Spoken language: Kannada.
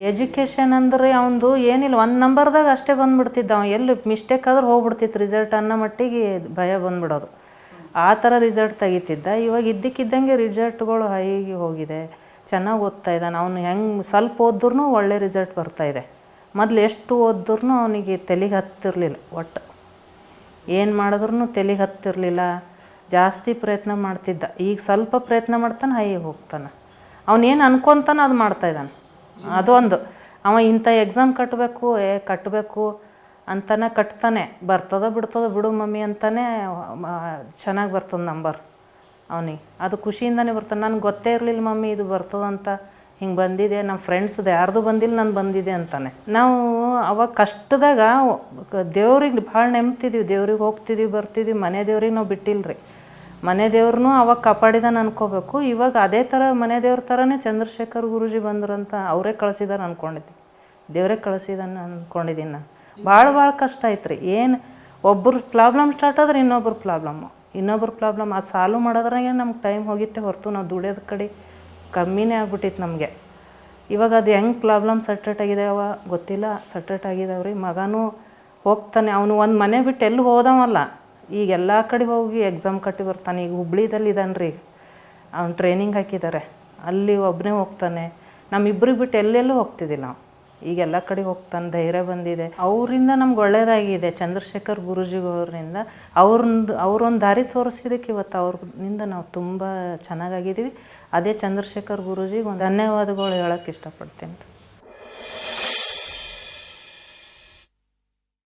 ಎಜುಕೇಷನ್ ಅಂದ್ರೆ ಅವನದು ಏನಿಲ್ಲ, ಒಂದು ನಂಬರ್ದಾಗ ಅಷ್ಟೇ ಬಂದ್ಬಿಡ್ತಿದ್ದ ಅವ. ಎಲ್ಲಿ ಮಿಸ್ಟೇಕ್ ಆದ್ರೆ ಹೋಗ್ಬಿಡ್ತಿತ್ತು ರಿಸಲ್ಟ್ ಅನ್ನೋ ಮಟ್ಟಿಗೆ ಭಯ ಬಂದ್ಬಿಡೋದು. ಆ ಥರ ರಿಸಲ್ಟ್ ತೆಗಿತಿದ್ದ. ಇವಾಗ ಇದ್ದಕ್ಕಿದ್ದಂಗೆ ರಿಸಲ್ಟ್ಗಳು ಹೈಗೆ ಹೋಗಿದೆ. ಚೆನ್ನಾಗಿ ಓದ್ತಾ ಇದ್ದಾನೆ. ಅವನು ಹೆಂಗೆ ಸ್ವಲ್ಪ ಓದಿದ್ರೂ ಒಳ್ಳೆ ರಿಸಲ್ಟ್ ಬರ್ತಾ ಇದೆ. ಮೊದಲು ಎಷ್ಟು ಓದಿದ್ರೂ ಅವನಿಗೆ ತಲೆಗೆ ಹತ್ತಿರಲಿಲ್ಲ ಒಟ್ಟು. ಏನು ಮಾಡಿದ್ರೂ ತಲೆಗೆ ಹತ್ತಿರಲಿಲ್ಲ. ಜಾಸ್ತಿ ಪ್ರಯತ್ನ ಮಾಡ್ತಿದ್ದ. ಈಗ ಸ್ವಲ್ಪ ಪ್ರಯತ್ನ ಮಾಡ್ತಾನೆ ಹೈಗೆ ಹೋಗ್ತಾನೆ. ಅವನೇನು ಅನ್ಕೊತಾನೆ ಅದು ಮಾಡ್ತಾ ಇದ್ದಾನೆ. ಅದೊಂದು. ಅವ ಇಂಥ ಎಕ್ಸಾಮ್ ಕಟ್ಟಬೇಕು ಏ ಕಟ್ಟಬೇಕು ಅಂತಾನೆ ಕಟ್ತಾನೆ. ಬರ್ತದ ಬಿಡ್ತದ ಬಿಡು ಮಮ್ಮಿ ಅಂತಾನೆ ಚೆನ್ನಾಗಿ ಬರ್ತದೆ ನಂಬರ್ ಅವನಿಗೆ. ಅದು ಖುಷಿಯಿಂದನೇ ಬರ್ತಾನೆ ನನಗೆ ಗೊತ್ತೇ ಇರಲಿಲ್ಲ ಮಮ್ಮಿ, ಇದು ಬರ್ತದಂತ. ಹಿಂಗೆ ಬಂದಿದೆ ನಮ್ಮ ಫ್ರೆಂಡ್ಸ್ದು ಯಾರ್ದು ಬಂದಿಲ್ಲ ನಾನು ಬಂದಿದೆ ಅಂತಾನೆ. ನಾವು ಅವಾಗ ಕಷ್ಟದಾಗ ದೇವ್ರಿಗೆ ಭಾಳ ನೆಮ್ತಿದ್ವಿ. ದೇವ್ರಿಗೆ ಹೋಗ್ತಿದ್ವಿ, ಬರ್ತಿದ್ವಿ. ಮನೆ ದೇವ್ರಿಗೆ ನಾವು ಬಿಟ್ಟಿಲ್ಲ ರೀ ಮನೆ ದೇವ್ರನ್ನೂ ಅವಾಗ ಕಾಪಾಡಿದಾನೆ ಅನ್ಕೋಬೇಕು. ಇವಾಗ ಅದೇ ಥರ ಮನೆ ದೇವ್ರ ಥರನೇ ಚಂದ್ರಶೇಖರ್ ಗುರೂಜಿ ಬಂದ್ರಂತ ಅವರೇ ಕಳಿಸಿದಾರೆ ಅಂದ್ಕೊಂಡಿದ್ದೆ ದೇವರೇ ಕಳಿಸಿದಾನೆ ಅಂದ್ಕೊಂಡಿದ್ದೀನಿ ನಾನು ಭಾಳ ಭಾಳ ಕಷ್ಟ ಆಯ್ತು ರೀ ಏನು ಒಬ್ಬರು ಪ್ರಾಬ್ಲಮ್ ಸ್ಟಾರ್ಟ್ ಆದ್ರೆ ಇನ್ನೊಬ್ರು ಪ್ರಾಬ್ಲಮ್ಮು ಇನ್ನೊಬ್ರು ಪ್ರಾಬ್ಲಮ್ ಅದು ಸಾಲ್ವ್ ಮಾಡೋದ್ರಾಗೆ ನಮ್ಗೆ ಟೈಮ್ ಹೋಗಿತ್ತೆ ಹೊರತು ನಾವು ದುಡಿಯೋದ ಕಡೆ ಕಮ್ಮಿನೇ ಆಗ್ಬಿಟ್ಟಿತ್ತು ನಮಗೆ. ಇವಾಗ ಅದು ಹೆಂಗೆ ಪ್ರಾಬ್ಲಮ್ ಸಟ್ರೇಟ್ ಆಗಿದಾವ ಗೊತ್ತಿಲ್ಲ. ಸಟ್ರೇಟ್ ಆಗಿದಾವೆ ರೀ ಮಗನೂ ಹೋಗ್ತಾನೆ. ಅವನು ಒಂದು ಮನೆ ಬಿಟ್ಟು ಎಲ್ಲಿ ಹೋದವಲ್ಲ. ಈಗ ಎಲ್ಲ ಕಡೆ ಹೋಗಿ ಎಕ್ಸಾಮ್ ಕಟ್ಟಿ ಬರ್ತಾನೆ. ಈಗ ಹುಬ್ಳಿದಲ್ಲಿ ಇದ್ದಾನೆ ರೀ. ಅವ್ನು ಟ್ರೈನಿಂಗ್ ಹಾಕಿದ್ದಾರೆ ಅಲ್ಲಿ ಒಬ್ಬನೇ ಹೋಗ್ತಾನೆ. ನಮ್ಮಿಬ್ರಿಗೆ ಬಿಟ್ಟು ಎಲ್ಲೆಲ್ಲೂ ಹೋಗ್ತಿದ್ದಿಲ್ಲ ನಾವು ಈಗ ಎಲ್ಲ ಕಡೆ ಹೋಗ್ತಾನೆ, ಧೈರ್ಯ ಬಂದಿದೆ. ಅವರಿಂದ ನಮ್ಗೆ ಒಳ್ಳೆಯದಾಗಿದೆ ಚಂದ್ರಶೇಖರ್ ಗುರುಜಿಗೋರಿಂದ ಅವ್ರದ್ದು ಅವರೊಂದು ದಾರಿ ತೋರಿಸಿದಕ್ಕೆ ಇವತ್ತು ಅವ್ರಿಂದ ನಾವು ತುಂಬ ಚೆನ್ನಾಗಾಗಿದ್ದೀವಿ. ಅದೇ ಚಂದ್ರಶೇಖರ್ ಗುರುಜಿಗೆ ಒಂದು ಧನ್ಯವಾದಗಳು ಹೇಳೋಕ್ಕೆ ಇಷ್ಟಪಡ್ತೀನಿ.